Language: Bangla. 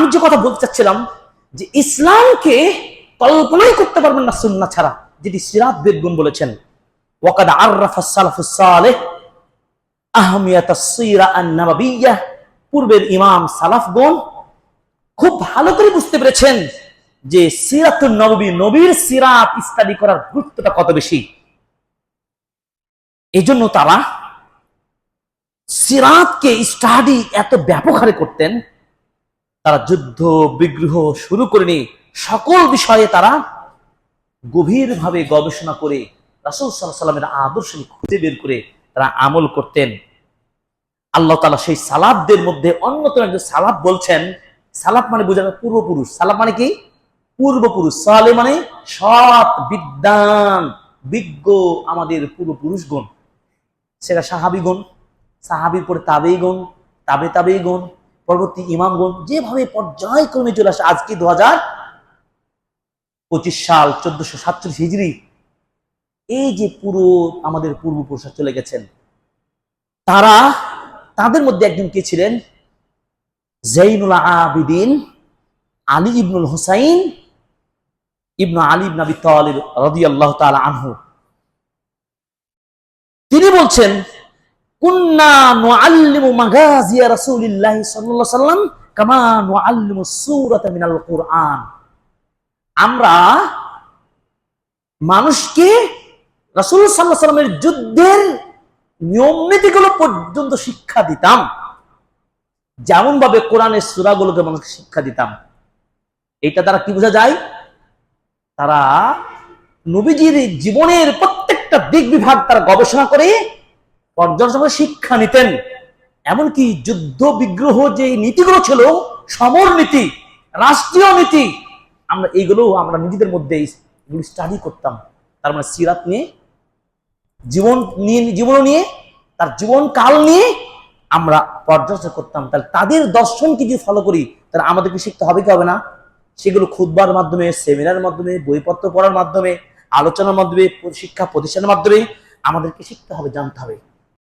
আমি যে কথা বলতে চাচ্ছিলাম, যে ইসলামকে কল্পনাই করতে পারবেন না সুন্না ছাড়া, যেটি সিরাত বেদগুন বলেছেন। ওয়াকাদ আররাফা পূর্বের ইমাম সালাফগণ খুব ভালো করে বুঝতে পেরেছেন যে সিরাতুন নবী, নবীর সিরাত স্টাডি করার গুরুত্বটা কত বেশি। এই জন্য তারা সিরাতকে স্টাডি এত ব্যাপক হারে করতেন তারা যুদ্ধ, বিগ্রহ শুরু করেনি। সকল বিষয়ে তারা গভীরভাবে গবেষণা করে রাসুল সাল্লাহ সাল্লামের আদর্শ খুঁজে বের করে তারা আমল করতেন। আল্লাহ তালা সেই সালাবদের মধ্যে অন্যতম একজন সালাব বলছেন সালাব মানে বোঝা যায় পূর্বপুরুষ। সালাব মানে কি? পূর্বপুরুষ। সালে মানে সৎ বিদ্যান বিজ্ঞ আমাদের পূর্বপুরুষগণ সেটা সাহাবিগণ সাহাবির পরে তাবেই গুণ, তাবে তাবেই গুণ পরবর্তী ইমামগণ যেভাবে পর্যায়ক্রমে চলে আসে, আজকে দু হাজার পঁচিশ সাল চোদ্দশো সাতচল্লিশ হিজড়ি এই যে পুরো আমাদের পূর্বপুরুষরা চলে গেছেন, তারা, তাদের মধ্যে একজন কে ছিলেন? জৈনুল আবিদিন আলী ইবনুল হুসাইন ইবনু আলী ইবন আবি তালিব রাদিয়াল্লাহু তাআলা আনহু। তিনি বলছেন আমরা মানুষকে রাসূল সাল্লামের যুদ্ধের পর্যন্ত শিক্ষা দিতাম। যেমন ভাবে কোরআনের সূরাগুলোকে মানুষকে শিক্ষা দিতাম। এটা দ্বারা কি বোঝা যায়? তারা নবীজির জীবনের প্রত্যেকটা দিক বিভাগ তারা গবেষণা করে পর্যালোচনা করে শিক্ষা নিতেন। এমনকি যুদ্ধ বিগ্রহ যে নীতিগুলো ছিল, সমর নীতি, রাষ্ট্রীয় নীতি, আমরা এইগুলো আমরা নিজেদের মধ্যে এগুলো স্টাডি করতাম। তার মানে সিরাত নিয়ে, জীবন নিয়ে জীবন নিয়ে, তার জীবন কাল নিয়ে আমরা পর্যালোচনা করতাম। তাহলে তাদের দর্শনকে যদি ফলো করি, তাহলে আমাদেরকে শিখতে হবে কি হবে না? সেগুলো খুদবার মাধ্যমে সেমিনারের মাধ্যমে, বইপত্র পড়ার মাধ্যমে, আলোচনার মাধ্যমে, শিক্ষা প্রতিষ্ঠানের মাধ্যমে আমাদেরকে শিখতে হবে, জানতে হবে।